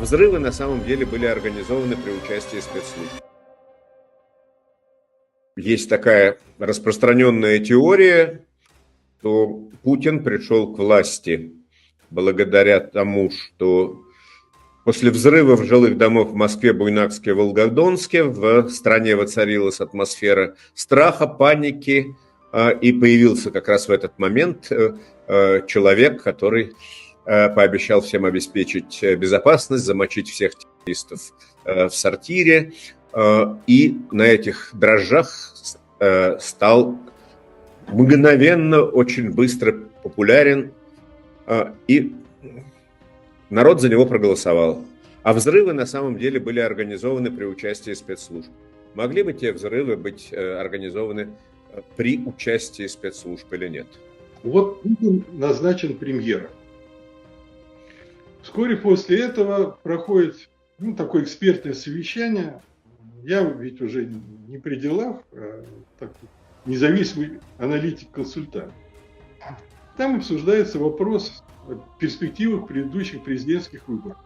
Взрывы на самом деле были организованы при участии спецслужб. Есть такая распространенная теория, что Путин пришел к власти благодаря тому, что после взрывов жилых домов в Москве, Буйнакске, Волгодонске в стране воцарилась атмосфера страха, паники, а, и появился как раз в этот момент э, э, человек, который пообещал всем обеспечить э, безопасность, замочить всех террористов э, в сортире, э, и на этих дрожжах э, стал мгновенно, очень быстро популярен, э, и народ за него проголосовал. А взрывы на самом деле были организованы при участии спецслужб. Могли бы те взрывы быть э, организованы э, при участии спецслужб или нет? Вот Путин назначен премьером. Вскоре после этого проходит ну, такое экспертное совещание. Я ведь уже не при делах, а так, независимый аналитик-консультант. Там обсуждается вопрос о перспективах предыдущих президентских выборов.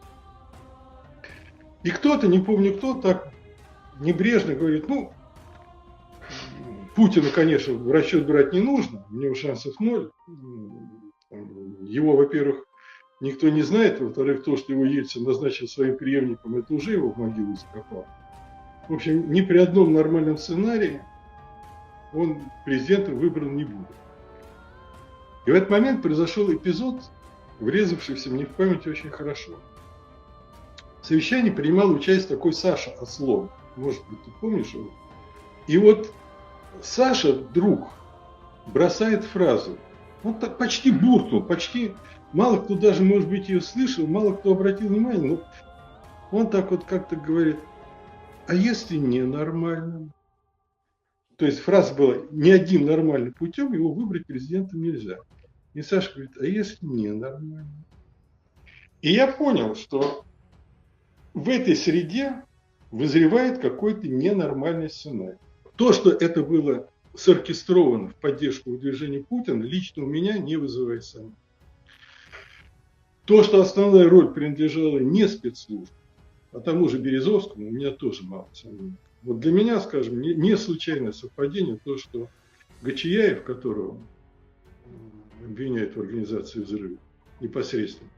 И кто-то, не помню кто, так небрежно говорит, ну, Путина, конечно, в расчет брать не нужно, у него шансов ноль. Его, во-первых, никто не знает, во-вторых, то, что его Ельцин назначил своим преемником, это уже его в могилу закопал. В общем, ни при одном нормальном сценарии он президентом выбран не будет. И в этот момент произошел эпизод, врезавшийся мне в память очень хорошо. В совещании принимал участие такой Саша Ослов. Может быть, ты помнишь его? И вот Саша вдруг бросает фразу. Он так почти буркнул, почти мало кто даже, может быть, ее слышал, мало кто обратил внимание, но он так вот как-то говорит, а если не нормально? То есть фраза была, ни одним нормальным путем его выбрать президентом нельзя. И Саша говорит, а если не нормально? И я понял, что в этой среде вызревает какой-то ненормальный сценарий. То, что это было соркестровано в поддержку движения Путина, лично у меня не вызывает сомнений. То, что основная роль принадлежала не спецслужбам, а тому же Березовскому, у меня тоже мало сомнений. Вот для меня, скажем, не, не случайное совпадение то, что Гачияев, которого обвиняют в организации взрыва непосредственно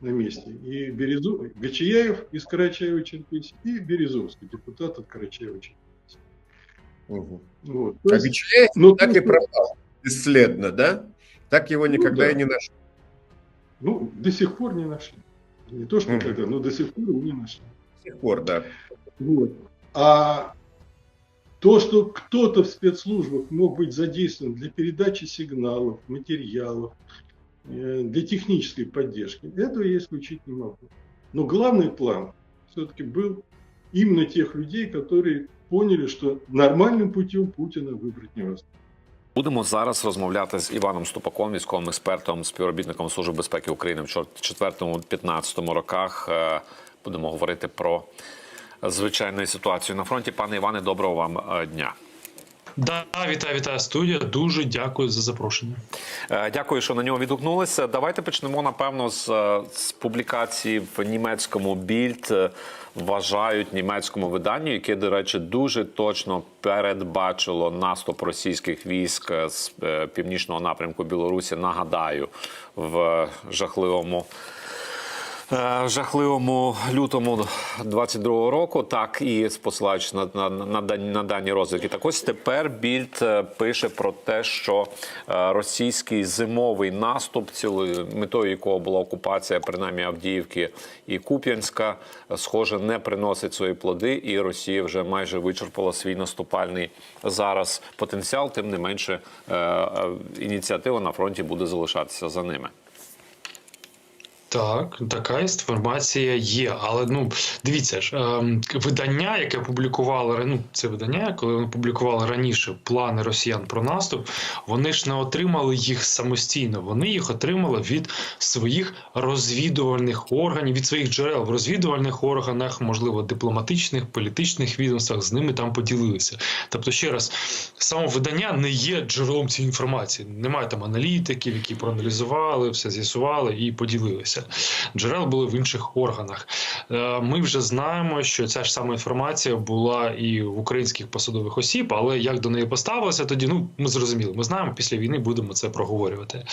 на месте, и Березов... Гачияев из Карачаева-Черкесии, и Березовский, депутат от Карачаева-Черкесии. Угу. Вот. А ну, так и пропал бесследно, да? Так его никогда да. и не нашли. Ну, до сих пор не нашли. Не то, что Мгм. когда, но до сих пор не нашли. До сих пор, да. Вот. А то, что кто-то в спецслужбах мог быть задействован для передачи сигналов, материалов, э, для технической поддержки, этого я исключить не могу. Но главный план все-таки был именно тех людей, которые поняли, що нормальним путем Путіна вибрати невозможно. Будемо зараз розмовляти з Іваном Ступаком, військовим експертом, співробітником Служби безпеки України в 4-15 роках. Е, Будемо говорити про звичайну ситуацію на фронті. Пане Іване, доброго вам е, дня. Да, вітаю, вітаю студія. Дуже дякую за запрошення. Е, Дякую, що на нього відгукнулися. Давайте почнемо напевно з, е, з публікації в німецькому більд. Е, Вважають німецькому виданню, яке, до речі, дуже точно передбачило наступ російських військ з північного напрямку Білорусі. Нагадаю, в жахливому жахливому лютому 22-го року, так і посилаючись на, на, на, дані- на дані розвідки. Так ось тепер Більд е, пише про те, що е, російський зимовий наступ, цілою метою якого була окупація, принаймні Авдіївки і Куп'янська, е, схоже, не приносить свої плоди, і Росія вже майже вичерпала свій наступальний зараз потенціал. Тим не менше, е, е, ініціатива на фронті буде залишатися за ними. Так, така інформація є. Але ну дивіться ж, ем, видання, яке публікувало ну, це видання, коли вони публікували раніше плани росіян про наступ, вони ж не отримали їх самостійно. Вони їх отримали від своїх розвідувальних органів, від своїх джерел в розвідувальних органах, можливо, дипломатичних, політичних відомствах з ними там поділилися. Тобто, ще раз, само видання не є джерелом цієї інформації. Немає там аналітиків, які проаналізували, все з'ясували і поділилися. Відбувся. Джерела були в інших органах. Е, Ми вже знаємо, що ця ж сама інформація була і в українських посадових осіб, але як до неї поставилося, тоді ну ми зрозуміли. Ми знаємо, після війни будемо це проговорювати.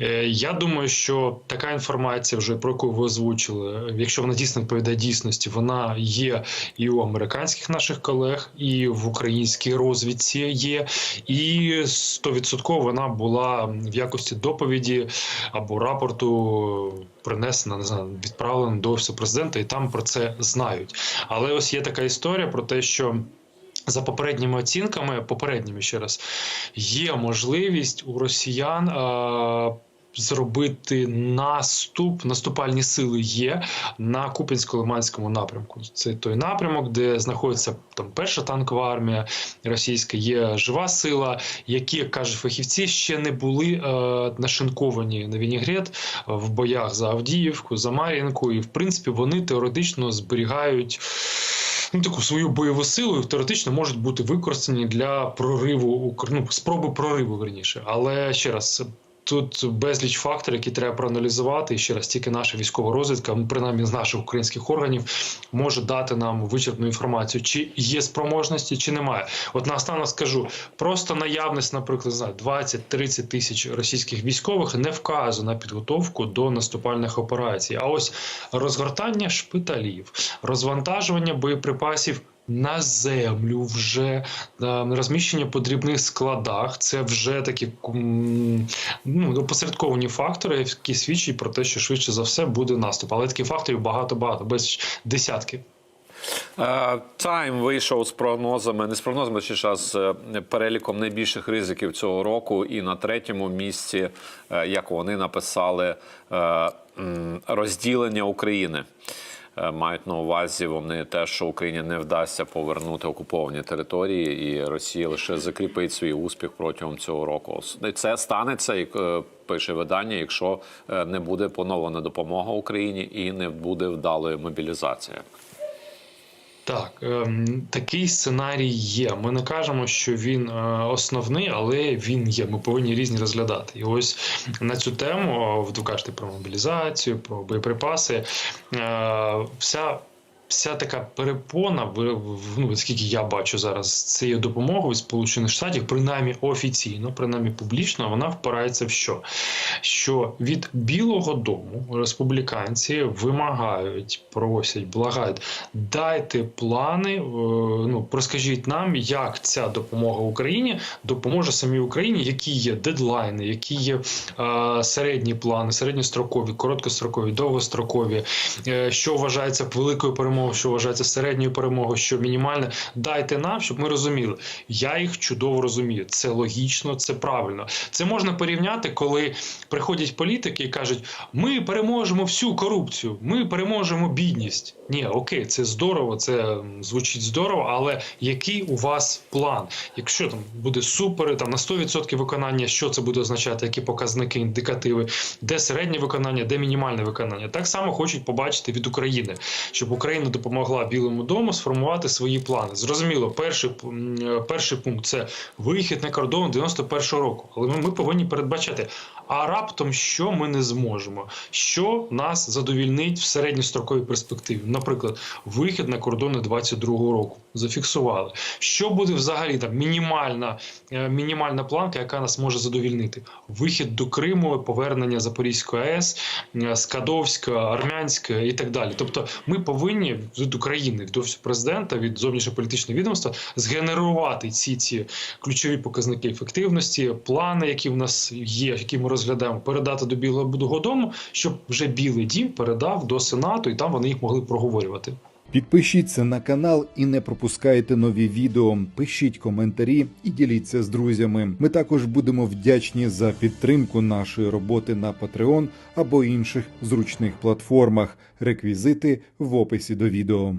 Е, Я думаю, що така інформація, вже про яку ви озвучили, якщо вона дійсно відповідає дійсності, вона є і у американських наших колег, і в українській розвідці є, і стовідсотково вона була в якості доповіді або рапорту принесена, не знаю, відправлена до офісу президента, і там про це знають. Але ось є така історія про те, що. За попередніми оцінками, попередніми ще раз, є можливість у росіян е, зробити наступ, наступальні сили є на Купінсько-Лиманському напрямку. Це той напрямок, де знаходиться там перша танкова армія російська, є жива сила, які, як кажуть фахівці, ще не були е, нашинковані на Вінігрет в боях за Авдіївку, за Мар'їнку, і в принципі вони теоретично зберігають. Ну, таку свою бойову силу теоретично можуть бути використані для прориву ну, спроби прориву верніше. Але ще раз. Тут безліч факторів, які треба проаналізувати. І ще раз тільки наша військова розвідка, ну, принаймні з наших українських органів, може дати нам вичерпну інформацію, чи є спроможності, чи немає. От наостанок скажу: просто наявність, наприклад, не знаю, 20-30 тисяч російських військових не вказує на підготовку до наступальних операцій. А ось розгортання шпиталів, розвантажування боєприпасів. На землю вже е, розміщення по дрібних складах. Це вже такі ну, опосередковані фактори, які свідчать про те, що швидше за все буде наступ. Але таких факторів багато-багато, без десятки. Тайм вийшов з прогнозами, не з прогнозами, а з е, переліком найбільших ризиків цього року. І на третьому місці, е, як вони написали, е, розділення України. Е, Мають на увазі вони те, що Україні не вдасться повернути окуповані території, і Росія лише закріпить свій успіх протягом цього року. Це станеться, як е, пише видання, якщо е, не буде поновлена допомога Україні і не буде вдалої мобілізації. Так, ем, такий сценарій є. Ми не кажемо, що він е, основний, але він є. Ми повинні різні розглядати. І ось на цю тему ви кажете про мобілізацію, про боєприпаси. Е, вся Вся така перепона, в- ну, скільки я бачу зараз цією допомогою Сполучених Штатів, принаймні офіційно, принаймні публічно, вона впирається в що? Що від Білого Дому республіканці вимагають, просять, благають, дайте плани, е, ну розкажіть нам, як ця допомога Україні допоможе самій Україні, які є дедлайни, які є е, середні плани, середньострокові, короткострокові, довгострокові, е, що вважається великою перемогою, що вважається середньою перемогою, що мінімальне. Дайте нам, щоб ми розуміли. Я їх чудово розумію. Це логічно, це правильно. Це можна порівняти, коли приходять політики і кажуть: ми переможемо всю корупцію, ми переможемо бідність. Ні, окей, це здорово, це звучить здорово, але який у вас план? Якщо там буде супер, там на 100% виконання, що це буде означати, які показники, індикативи, де середнє виконання, де мінімальне виконання. Так само хочуть побачити від України, щоб Україна допомогла Білому дому сформувати свої плани. Зрозуміло, перший, е, перший пункт це вихід на кордон 91-го року. Але ми, ми повинні передбачати. А раптом що ми не зможемо? Що нас задовільнить в середньостроковій перспективі? Наприклад, вихід на кордони 22-го року зафіксували. Що буде взагалі там мінімальна, е, мінімальна планка, яка нас може задовільнити? Вихід до Криму, повернення Запорізької АЕС, е, Скадовська, Армянська і так далі. Тобто, ми повинні від України, від офісу президента, від зовнішньополітичного відомства згенерувати ці ці ключові показники ефективності, плани, які в нас є, які ми розглядаємо, передати до Білого дому, щоб вже Білий Дім передав до Сенату, і там вони їх могли проговорювати. Підпишіться на канал і не пропускайте нові відео. Пишіть коментарі і діліться з друзями. Ми також будемо вдячні за підтримку нашої роботи на Patreon або інших зручних платформах. Реквізити в описі до відео.